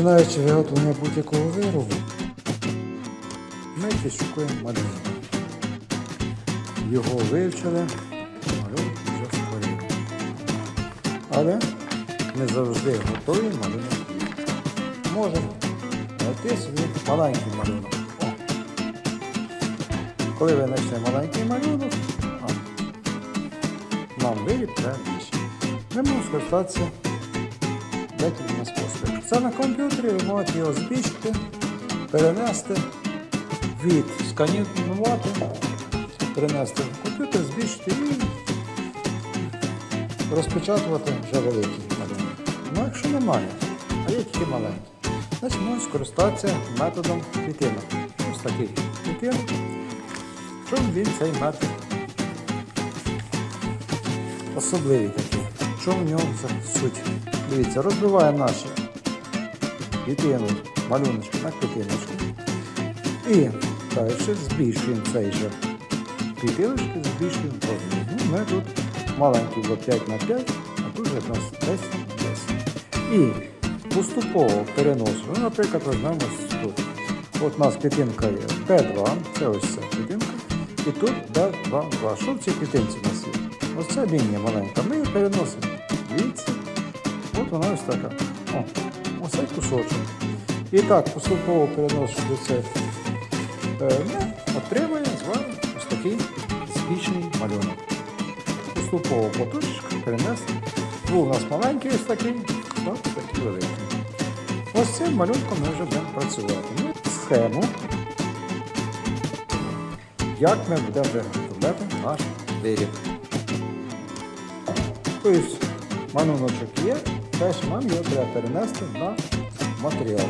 Починаючи виготовлення будь-якого виробу, ми підшукуємо малюнок. Його вивчили, малюнок вже створили. Але не завжди готові малюнок. Можемо знайти собі маленький малюнок. О. Коли ви знайшли маленький малюнок, а, нам виріб треба більше. Ми можемо скористатися декількома способами. Це на комп'ютері ви можете його збільшити, перенести від сканувати, перенести в комп'ютер, збільшити і розпечатувати вже великий малюнок. Ну, якщо немає, а є тільки маленький, значить можна скористатися методом клітинок. Ось такий клітинок. Чому він цей метод? Особливий такий. Чому в нього за суть? Дивіться, розбиваємо наші клітину, малюночки на клітиночку. І далі збільшуємо цей же клітиночки, збільшуємо розмір. Ну, ми тут маленький було 5 на 5, а тут вже нас 10 на 10. І поступово переносимо. Ну, наприклад, візьмемо тут. От у нас клітинка є П2, це ось ця клітинка. І тут Д2, 2. Що в цій клітинці у нас є? Ось ця лінія маленька. Ми її переносимо. Дивіться. Вона ось така. О, ось цей кусочок. І так, поступово переносимо це. Е, ми отримаємо з вами ось такий збічний малюнок. Поступово по точках перенесли. Був у нас маленький ось такий, ось такий великий. Ось цим малюнком ми вже будемо працювати. Ну, схему, як ми будемо виготовляти наш виріб. Тобто малюночок є, теж нам його треба перенести на матеріал.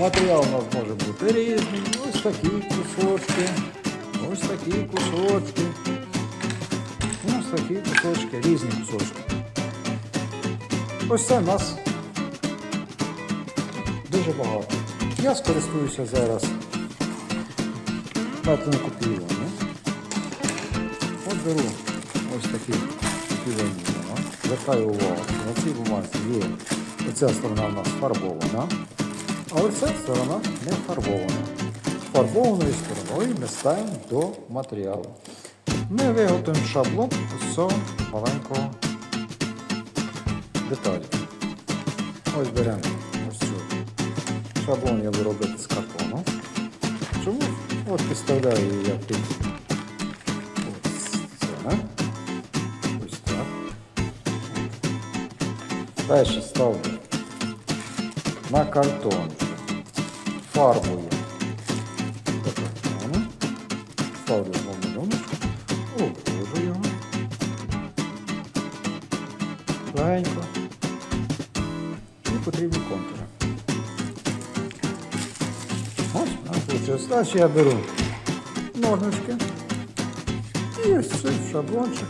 Матеріал у нас може бути різний, ось такі кусочки, ось такі кусочки, ось такі кусочки, різні кусочки. Ось це в нас дуже багато. Я скористуюся зараз методом копіювання. От беру ось такі копіювання. Звертаю увагу, на цій бумазі є оця сторона у нас фарбована, а оця сторона не фарбована. Фарбованою стороною ми ставимо до матеріалу. Ми виготовимо шаблон з цього маленького деталі. Ось беремо ось цю. Шаблон я буду з картону. Чому? От підставляю я під ось це. Далі ставлю на картон фарбою до картону. Ставлю в малюночку, обвожу його. Легенько. І потрібні контури. Ось, у нас. Далі я беру ножнички і ось цей шаблончик.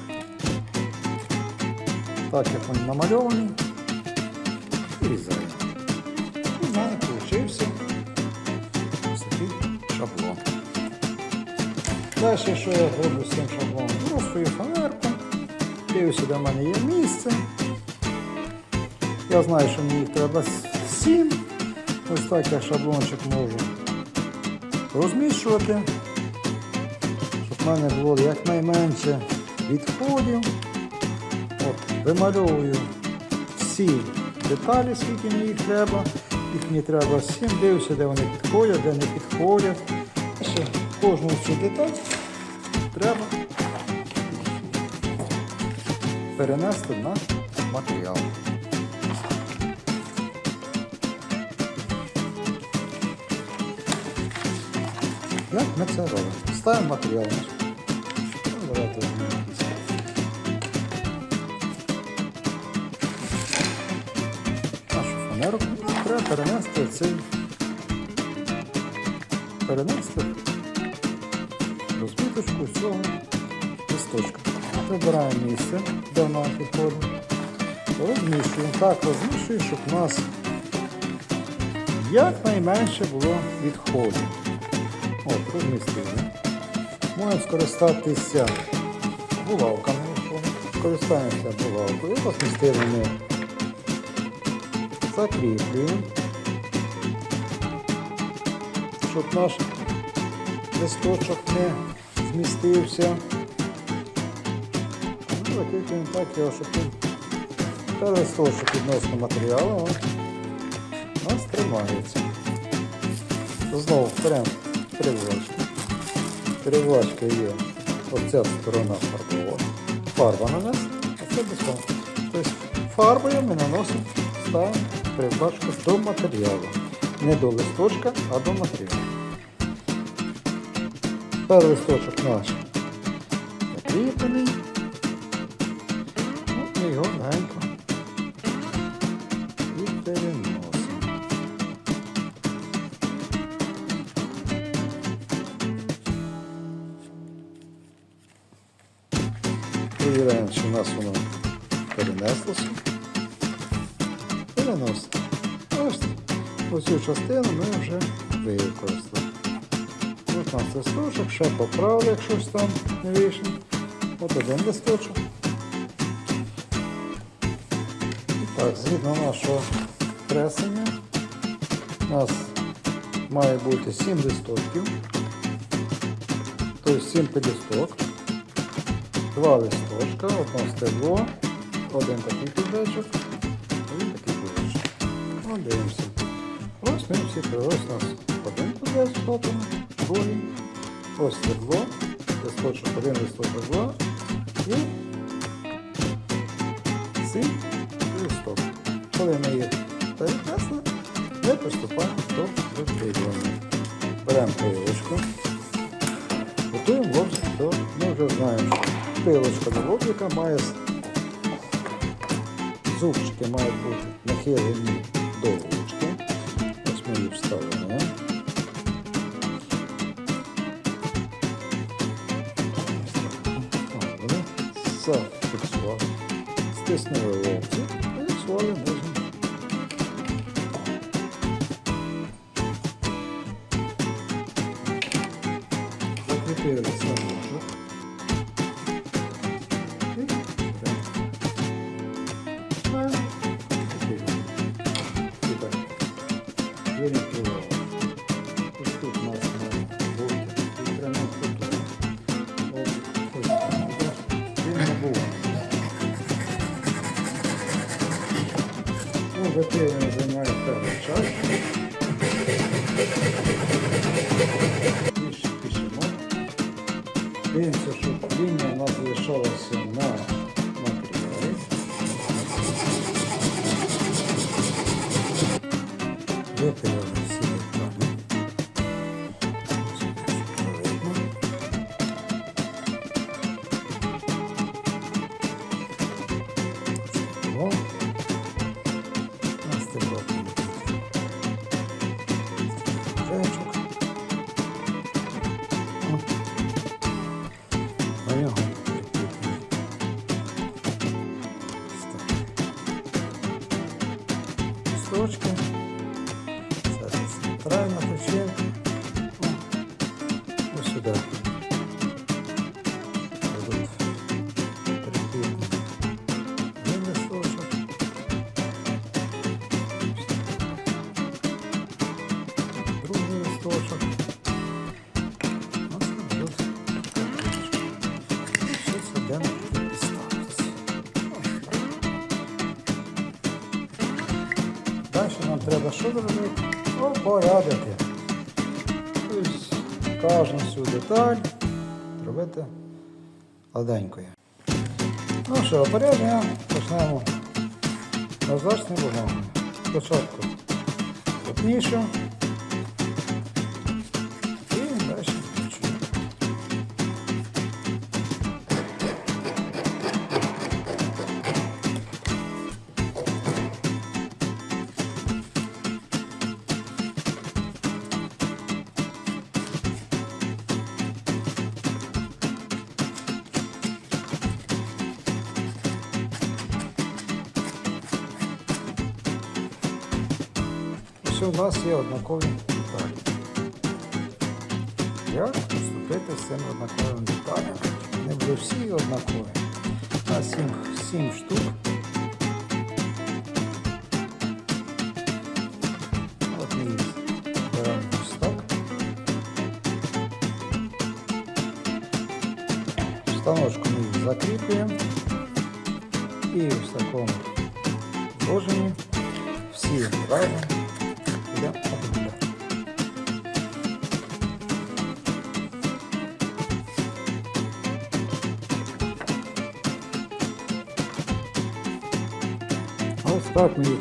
Так як він намальований, вирізаю. І в мене вийшов ось такий шаблон. Далі, що я роблю з цим шаблоном? Свою фанерку, дивлюся, де в мене є місце. Я знаю, що мені їх треба 7. Ось так я шаблончик можу розміщувати, щоб в мене було якнайменше відходів. От, вимальовую всі деталі, скільки мені їх треба. Їх мені треба 7, дивлюся, де вони підходять, де не підходять. Ще кожну цю деталь треба перенести на матеріал. Як ми це робимо? Ставимо матеріал. Давайте треба перенести цей. Перенести розбіточку цього листочка. Вибираємо місце, де вона підходить. Розміщуємо. Так, розміщуємо, щоб у нас якнайменше було відходів. От, розмістили. Можемо скористатися булавками. Скористаємося булавкою. Розмістили ми. Закріплюємо. щоб наш листочок не змістився. Ну, закріпимо так його, щоб він та листочок відносно матеріалу у нас тримається. Знову беремо кривачку. Кривачка є оця сторона фарбова. Фарба нанесена, а це без фарби. Тобто фарбою ми наносимо ставимо кривачку до матеріалу. Не до листочка, а до матеріалу. Тепер листочок наш частину ми вже використали. Ось нас листочок, ще поправили, якщо щось там не вийшло. От один листочок. І так, згідно нашого кресення, у нас має бути 7 листочків, тобто 7 пелюсток, 2 листочка, одне стебло, один такий кубечок, один такий кубечок. Дивимося. Ось ми всі ось у нас один кубець хлопимо, другий, ось стебло, листочок, один листочок, два і сім листок. Коли ми їх перенесли, ми приступаємо до викріплення. Беремо пилочку, готуємо лобзик до, ми вже знаємо, що пилочка до лобзика має зубчики мають бути нахилені до ручки. Ось ми їх вставимо. Так, вони зафіксували. Дивимося, щоб лінія у нас залишалася на матеріалі. Випилили треба що зробити? Опорядити. Тобто кожну всю деталь робити ладенькою. Ну що, порядня почнемо назначний вогонь. Спочатку плотніше якщо в нас є однакові деталі. Як поступити з цим однаковим деталям? Не вже всі однакові, а 7, 7 штук. От ми так. Станочку ми закріплюємо і в такому положенні всі разом будемо обробляти. Так ми їх.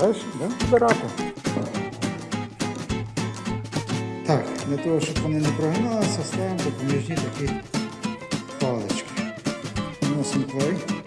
Далі будемо збирати. Так, для того, щоб вони не прогиналися, ставимо допоміжні такі. Наносимо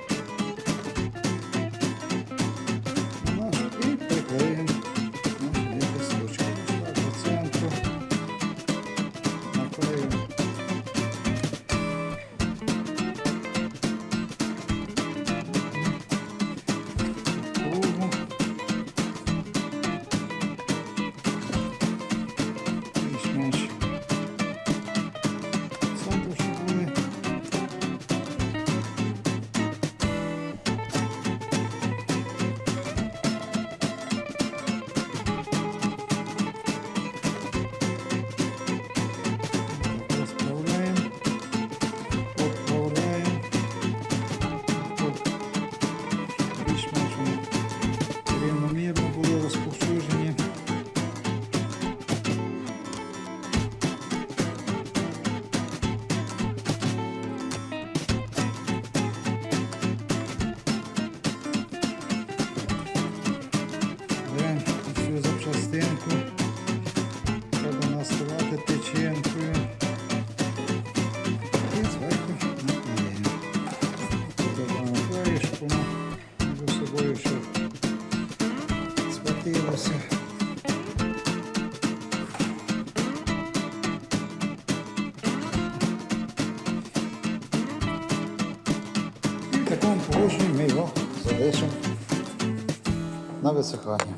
такому положенні ми його залишимо на висихання.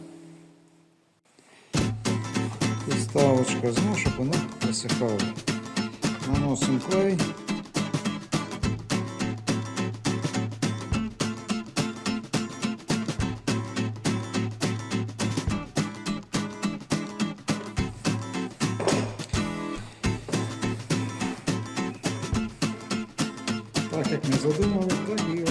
Підставочка знову, щоб воно висихало. Наносимо клей. Так як ми задумали, то і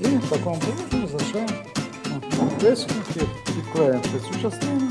І в такому положенні залишаємо висунути, підклеїмо цю частину